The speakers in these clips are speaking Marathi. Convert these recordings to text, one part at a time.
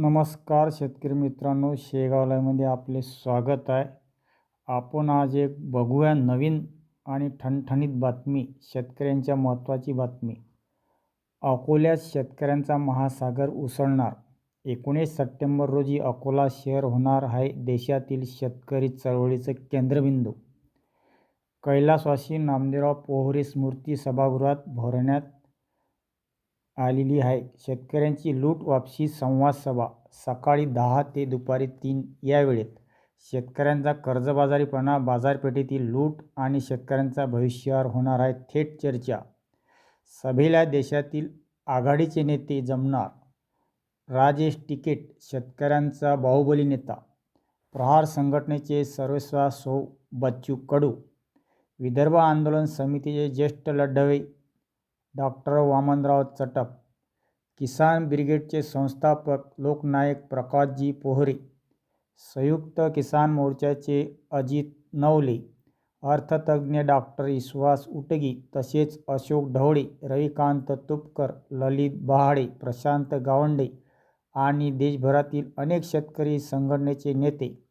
नमस्कार शेतकरी मित्रांनो शेगाव लाईव्हमध्ये आपले स्वागत आहे. आपण आज एक बघूया नवीन आणि ठणठणीत बातमी शेतकऱ्यांच्या महत्त्वाची बातमी. अकोल्यात शेतकऱ्यांचा महासागर उसळणार. एकोणीस सप्टेंबर रोजी अकोला शहर होणार आहे देशातील शेतकरी चळवळीचं केंद्रबिंदू. कैलासवासी नामदेवराव पोहरे स्मृती सभागृहात भरण्यात आलेली आहे. शेतकऱ्यांची लूट वापसी संवाद सभा सकाळी दहा ते दुपारी तीन या वेळेत. शेतकऱ्यांचा कर्जबाजारीपणा बाजारपेठेतील लूट आणि शेतकऱ्यांचा भविष्यावर होणार आहे थेट चर्चा. सभेला देशातील आघाडीचे नेते जमणार. राजेश टिकेट शेतकऱ्यांचा बाहुबली नेता. प्रहार संघटनेचे सर्वेस्वा सौ बच्चू कडू. विदर्भ आंदोलन समितीचे ज्येष्ठ लढवे डॉक्टर वामनराव चटप किसान ब्रिगेडचे संस्थापक लोकनायक प्रकाशजी पोहरे संयुक्त किसान मोर्चाचे अजित नवले अर्थतज्ञ डॉक्टर विश्वास उटगी तसेच अशोक ढवळे रविकांत तुपकर ललित बहाडे प्रशांत गावंडे आणि देशभरातील अनेक शेतकरी संघटनेचे नेते.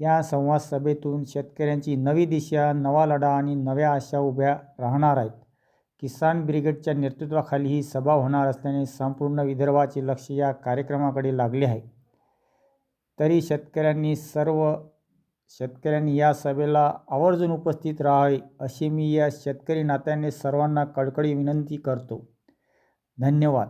या संवाद सभेतून शेतकऱ्यांची नवी दिशा नवा लढा आणि नव्या आशा उभ्या राहणार आहेत. किसान ब्रिगेडच्या नेतृत्वाखाली ही सभा होणार असल्याने संपूर्ण विदर्भाचे लक्ष या कार्यक्रमाकडे लागले आहे. तरी शेतकऱ्यांनी सर्व शेतकऱ्यांनी या सभेला आवर्जून उपस्थित राहावे अशी मी या शेतकरी नात्याने सर्वांना कडकडी विनंती करतो. धन्यवाद.